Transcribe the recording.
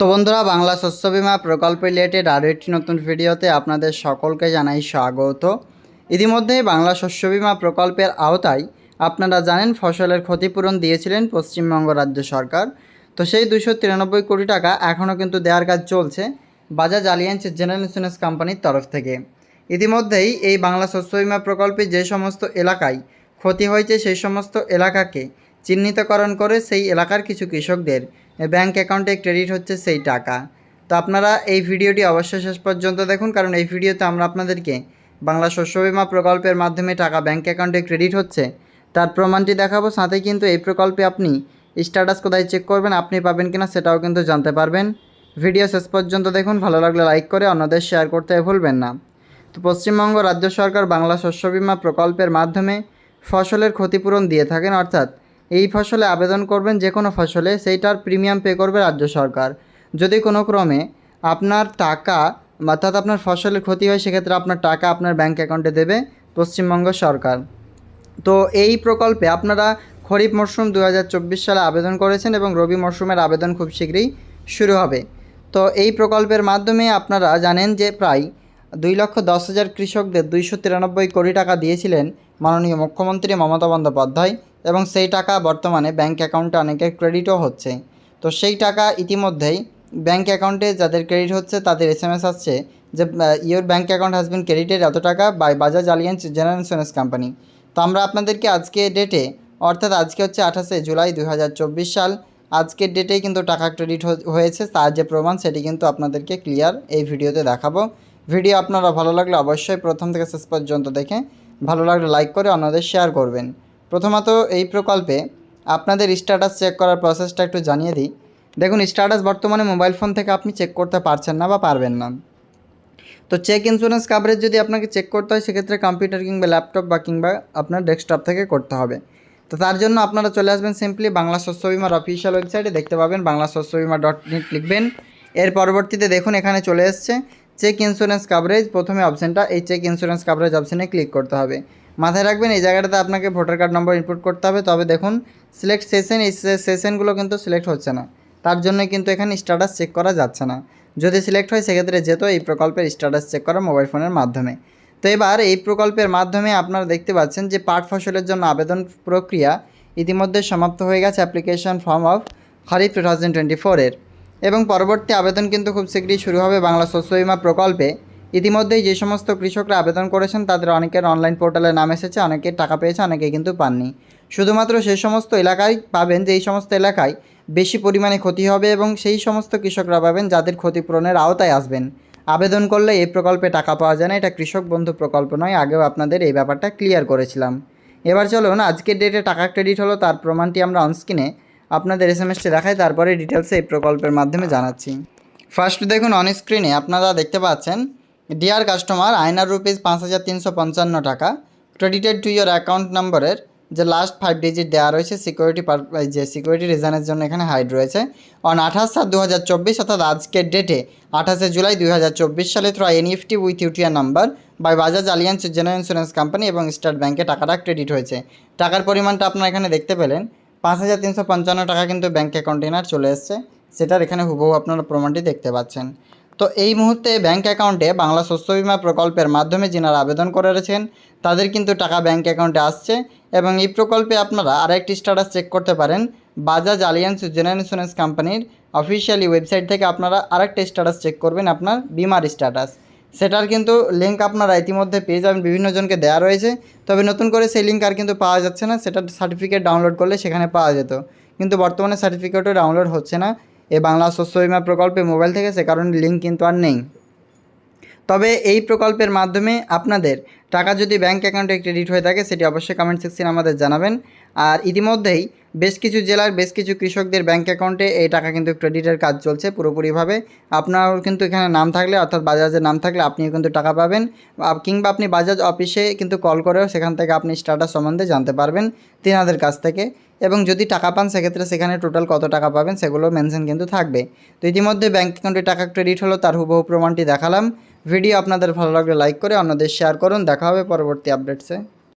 তো বন্ধুরা, বাংলা শস্য বিমা প্রকল্প রিলেটেড আরও একটি নতুন ভিডিওতে আপনাদের সকলকে জানাই স্বাগত। ইতিমধ্যেই বাংলা শস্য বিমা প্রকল্পের আওতায় আপনারা জানেন ফসলের ক্ষতিপূরণ দিয়েছিলেন পশ্চিমবঙ্গ রাজ্য সরকার। তো সেই দুশো তিরানব্বই কোটি টাকা এখনও কিন্তু দেওয়ার কাজ চলছে বাজাজ আলিয়ান্স জেনারেল ইন্স্যুরেন্স কোম্পানির তরফ থেকে। ইতিমধ্যেই এই বাংলা শস্য বিমা প্রকল্পে যে সমস্ত এলাকায় ক্ষতি হয়েছে সেই সমস্ত এলাকাকে চিহ্নিতকরণ করে সেই এলাকার কিছু কৃষকদের ব্যাংক অ্যাকাউন্টে ক্রেডিট হচ্ছে সেই টাকা। তো আপনারা এই ভিডিওটি অবশ্যই শেষ পর্যন্ত দেখুন, কারণ এই ভিডিওতে আমরা আপনাদেরকে বাংলা শস্য বিমা প্রকল্পের মাধ্যমে টাকা ব্যাংক অ্যাকাউন্টে ক্রেডিট হচ্ছে। তার প্রমাণটি দেখাবো, সাথে কিন্তু এই প্রকল্পে আপনি স্ট্যাটাস কোথায় চেক করবেন, আপনি পাবেন কিনা সেটাও কিন্তু জানতে পারবেন। ভিডিও শেষ পর্যন্ত দেখুন, ভালো লাগলে লাইক করে অন্যদের শেয়ার করতে ভুলবেন না। তো পশ্চিমবঙ্গ রাজ্য সরকার বাংলা শস্য বিমা প্রকল্পের মাধ্যমে ফসলের ক্ষতিপূরণ দিয়ে থাকেন, অর্থাৎ এই ফসলে আবেদন করবেন যে কোনো ফসলে, সেইটার প্রিমিয়াম পে করবে রাজ্য সরকার। যদি কোনো ক্রমে আপনার টাকা, অর্থাৎ আপনার ফসলের ক্ষতি হয়, সেক্ষেত্রে আপনার টাকা আপনার ব্যাংক অ্যাকাউন্টে দেবে পশ্চিমবঙ্গ সরকার। তো এই প্রকল্পে আপনারা খরিফ মরশুম দু হাজার চব্বিশ সালে আবেদন করেছেন এবং রবি মরশুমের আবেদন খুব শীঘ্রই শুরু হবে। তো এই প্রকল্পের মাধ্যমে আপনারা জানেন যে প্রায় দুই লক্ষ দশ হাজার কৃষকদের দুইশো তিরানব্বই কোটি টাকা দিয়েছিলেন মাননীয় মুখ্যমন্ত্রী মমতা বন্দ্যোপাধ্যায়। এবং সেই টাকা বর্তমানে ব্যাংক অ্যাকাউন্টে অনেকের ক্রেডিটও হচ্ছে। তো সেই টাকা ইতিমধ্যেই ব্যাংক অ্যাকাউন্টে যাদের ক্রেডিট হচ্ছে, তাদের এস আসছে যে your bank account has been credited এত টাকা by Bajaj Allianz general insurance company তো আমরা আপনাদেরকে আজকে ডেটে অর্থাৎ আজকে হচ্ছে আঠাশে জুলাই দু হাজার চব্বিশ সাল আজকের ডেটেই কিন্তু টাকা ক্রেডিট হয়েছে, তার যে প্রমাণ সেটি কিন্তু আপনাদেরকে ক্লিয়ার এই ভিডিওতে দেখাবো। ভিডিও আপনারা ভালো লাগলে অবশ্যই প্রথম থেকে শেষ পর্যন্ত দেখে, ভালো লাগলে লাইক করে অন্যদের শেয়ার করবেন। প্রথমত এই প্রকল্পে আপনাদের স্ট্যাটাস চেক করার প্রসেসটা একটু জানিয়ে দিই। দেখুন স্ট্যাটাস বর্তমানে মোবাইল ফোন থেকে আপনি চেক করতে পারছেন না বা পারবেন না। তো চেক ইন্স্যুরেন্স কাভারেজ যদি আপনাকে চেক করতে হয়, সেক্ষেত্রে কম্পিউটার কিংবা ল্যাপটপ বা কিংবা আপনার ডেস্কটপ থেকে করতে হবে। তো তার জন্য আপনারা চলে আসবেন সিম্পলি বাংলা শস্য বিমার অফিসিয়াল ওয়েবসাইটে দেখতে পাবেন, বাংলা শস্য বিমা ডট নেট লিখবেন। এর পরবর্তীতে দেখুন, এখানে চলে এসছে চেক ইন্স্যুরেন্স কাভারেজ প্রথমে অপশানটা এই চেক ইন্স্যুরেন্স কাভারেজ অপশানে ক্লিক করতে হবে। মাথায় রাখবেন, এই জায়গাটাতে আপনাকে ভোটার কার্ড নম্বর ইনপুট করতে হবে। তবে দেখুন সিলেক্ট সেশন এই সেশনগুলো কিন্তু সিলেক্ট হচ্ছে না। তার জন্য কিন্তু এখানে স্ট্যাটাস চেক করা যাচ্ছে না। যদি সিলেক্ট হয়, সেক্ষেত্রে যেত এই প্রকল্পের স্ট্যাটাস চেক করা মোবাইল ফোনের মাধ্যমে। তো এবার এই প্রকল্পের মাধ্যমে আপনারা দেখতে পাচ্ছেন যে পাট ফসলের জন্য আবেদন প্রক্রিয়া ইতিমধ্যে সমাপ্ত হয়ে গেছে application form of kharif two thousand twenty ফোরের এবং পরবর্তী আবেদন কিন্তু খুব শীঘ্রই শুরু হবে বাংলা শস্য বিমা প্রকল্পে। ইতিমধ্যেই যে সমস্ত কৃষকরা আবেদন করেছেন, তাদের অনেকের অনলাইন পোর্টালে নাম এসেছে, অনেকে টাকা পেয়েছে, অনেকে কিন্তু পাননি। শুধুমাত্র সেই সমস্ত এলাকায় পাবেন যে এই সমস্ত এলাকায় বেশি পরিমাণে ক্ষতি হবে এবং সেই সমস্ত কৃষকরা পাবেন যাদের ক্ষতিপূরণের আওতায় আসবেন। আবেদন করলে এই প্রকল্পে টাকা পাওয়া যায় না, এটা কৃষক বন্ধু প্রকল্প নয়, আগেও আপনাদের এই ব্যাপারটা ক্লিয়ার করেছিলাম। এবার চলুন, আজকের ডেটে টাকা ক্রেডিট হলো, তার প্রমাণটি আমরা অনস্ক্রিনে আপনাদের এস এম এসটি দেখাই, তারপরে ডিটেলসে এই প্রকল্পের মাধ্যমে জানাচ্ছি। ফার্স্ট দেখুন অনস্ক্রিনে আপনারা দেখতে পাচ্ছেন ডিয়ার কাস্টমার আইনার রুপিস পাঁচ হাজার তিনশো পঞ্চান্ন টাকা। ক্রেডিটেড টু ইয়োর অ্যাকাউন্ট নম্বরের যে লাস্ট ফাইভ ডিজিট দেওয়া রয়েছে সিকিউরিটি যে সিকিউরিটি রিজনের জন্য এখানে হাইড রয়েছে। অন আঠাশ সাত দু হাজার চব্বিশ, অর্থাৎ আজকের ডেটে আঠাশে জুলাই দুই হাজার চব্বিশ সালে through NEFT with UTR number by Bajaj Allianz general insurance company এবং স্টেট ব্যাঙ্কে টাকাটা ক্রেডিট হয়েছে। টাকার পরিমাণটা আপনারা এখানে দেখতে পেলেন। পাঁচ হাজার তিনশো পঞ্চান্ন টাকা কিন্তু ব্যাঙ্ক অ্যাকাউন্টেনার চলে এসছে। সেটার এখানে হুবহু আপনারা প্রমাণটি দেখতে পাচ্ছেন। তো এই মুহূর্তে ব্যাঙ্ক অ্যাকাউন্টে বাংলা শস্য বিমা প্রকল্পের মাধ্যমে যিনারা আবেদন করেছেন তাদের কিন্তু টাকা ব্যাঙ্ক অ্যাকাউন্টে আসছে এবং এই প্রকল্পে আপনারা আরেকটি স্ট্যাটাস চেক করতে পারেন। বাজাজ আলিয়ান্স জেনারেল ইন্স্যুরেন্স কোম্পানির অফিসিয়ালি ওয়েবসাইট থেকে আপনারা আরেকটা স্ট্যাটাস চেক করবেন আপনার বিমার স্ট্যাটাস। সেটার কিন্তু লিঙ্ক আপনারা ইতিমধ্যে পেয়ে যাবেন, বিভিন্ন জনকে দেওয়া রয়েছে। তবে নতুন করে সেই লিঙ্ক আর কিন্তু পাওয়া যাচ্ছে না সেটার সার্টিফিকেট ডাউনলোড করলে সেখানে পাওয়া যেত। কিন্তু বর্তমানে সার্টিফিকেটও ডাউনলোড হচ্ছে না। এই বাংলা শস্য বিমা প্রকল্পে মোবাইল থেকে সে কারণে লিঙ্ক কিন্তু আর নেই। তবে এই প্রকল্পের মাধ্যমে আপনাদের টাকা যদি ব্যাঙ্ক অ্যাকাউন্টে ক্রেডিট হয়ে থাকে, সেটি অবশ্যই কমেন্ট সেকশনে আমাদের জানাবেন। আর ইতিমধ্যেই বেশ কিছু জেলার বেশ কিছু কৃষকদের ব্যাঙ্ক অ্যাকাউন্টে এই টাকা কিন্তু ক্রেডিটের কাজ চলছে পুরোপুরিভাবে। আপনার কিন্তু এখানে নাম থাকলে, অর্থাৎ বাজাজের নাম থাকলে আপনিও কিন্তু টাকা পাবেন। কিংবা আপনি বাজাজ অফিসে কিন্তু কল করেও সেখান থেকে আপনি স্ট্যাটাস সম্বন্ধে জানতে পারবেন তিনাদের কাছ থেকে। এবং যদি টাকা পান, সেক্ষেত্রে সেখানে টোটাল কত টাকা পাবেন সেগুলো মেনশন কিন্তু থাকবে। তো ইতিমধ্যে ব্যাঙ্ক অ্যাকাউন্টে টাকা ক্রেডিট হলো, তার হুবহু প্রমাণটি দেখালাম। ভিডিও আপনাদের ভালো লাগলে লাইক করে অন্যদের শেয়ার করুন। দেখা হবে পরবর্তী আপডেটসে